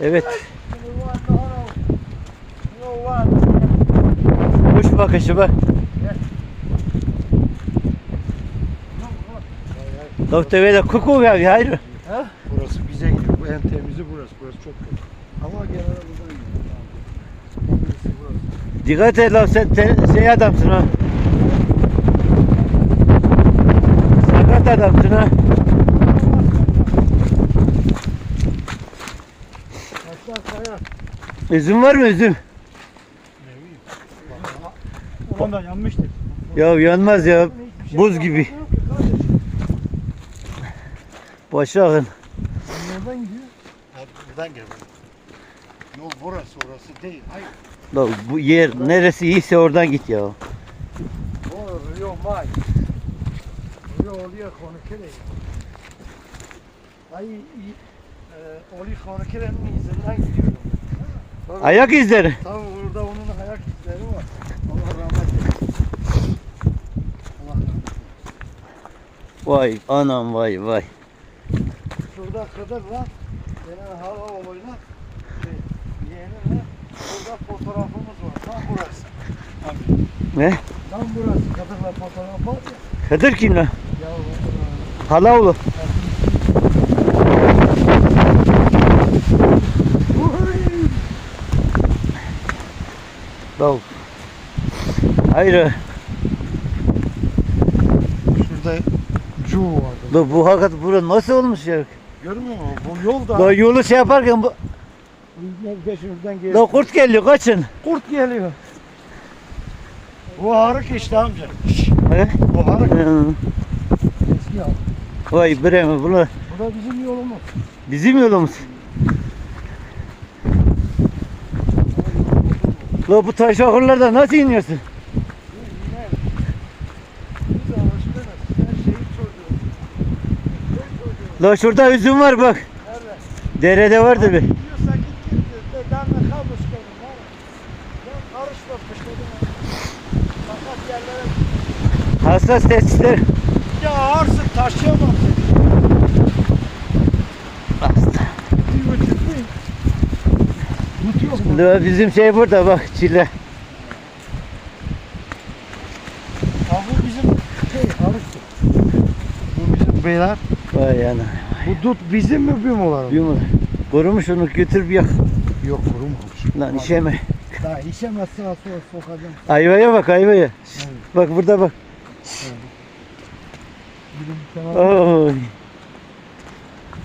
Evet. Kuş bakışı bak. Doktor böyle kuku geldi hayır. Burası bize gidiyor. Bu en temizi burası. Burası çok kötü. Ama genelde buradan gidiyor. Dikkat et lan sen te- şey adamsın ha. Sakat adamsın ha. Üzüm var mı üzüm? Da yanmıştır. Ya yanmaz ya. Buz gibi. Başa akın. Nereden gidiyor? Buradan gel. Yol burası orası değil. Hayır. Lan bu yer neresi iyiyse oradan git ya. O Rio Mai. Rio oluyor konukere. Ay e, Oli konukerenin izinden gidiyorum. Tabii, Ayak izleri. Tabii burada onun ayak izleri var. Allah rahmet eylesin. Allah rahmet eylesin. Vay anam vay vay. Şurada Kıdır'la benim hala oğluyla şey, yeğenimle burada fotoğrafımız var. Tam burası. Abi, Ne? tam burası. Kıdır'la fotoğraf var ya. Kadir kim lan? Ya Halaoğlu. Lan. Hayır. Şurada cu vardı. Lan bu hakikat bura nasıl olmuş ya? Görmüyor musun? Bu yol da Lan yolu şey yaparken bu şuradan geliyor. lan kurt geliyor kaçın. Kurt geliyor. Bu harık işte amca. He? Bu harık. Hı. Eski harık. Vay bre bunu Bu da bizim yolumuz. bizim yolumuz. La bu taş ahırlarda nasıl iniyorsun? La şurada üzüm var bak. Nerede? Derede vardı bir. Diyorsa git git. Dedemle kalmış benim. var ya. Ya karışma pışkırdım. Fakat yerlere Hassas testisler. Ya ağırsın taşıyamam seni. Hasta. Bir buçuk bin. Tutuyor mu? La bizim şey burada bak çile. Ha bu bizim şey harıktı. Bu bizim beyler. Vay ana. Bu dut bizim mi bir mi olan? Yumur. Kurumuş onu götür bir yak. Yok kurumamış. Lan işeme. Daha işemez sağa sola sokacağım. Ayvaya bak ayvaya. Evet. Bak burada bak. Tane Oy.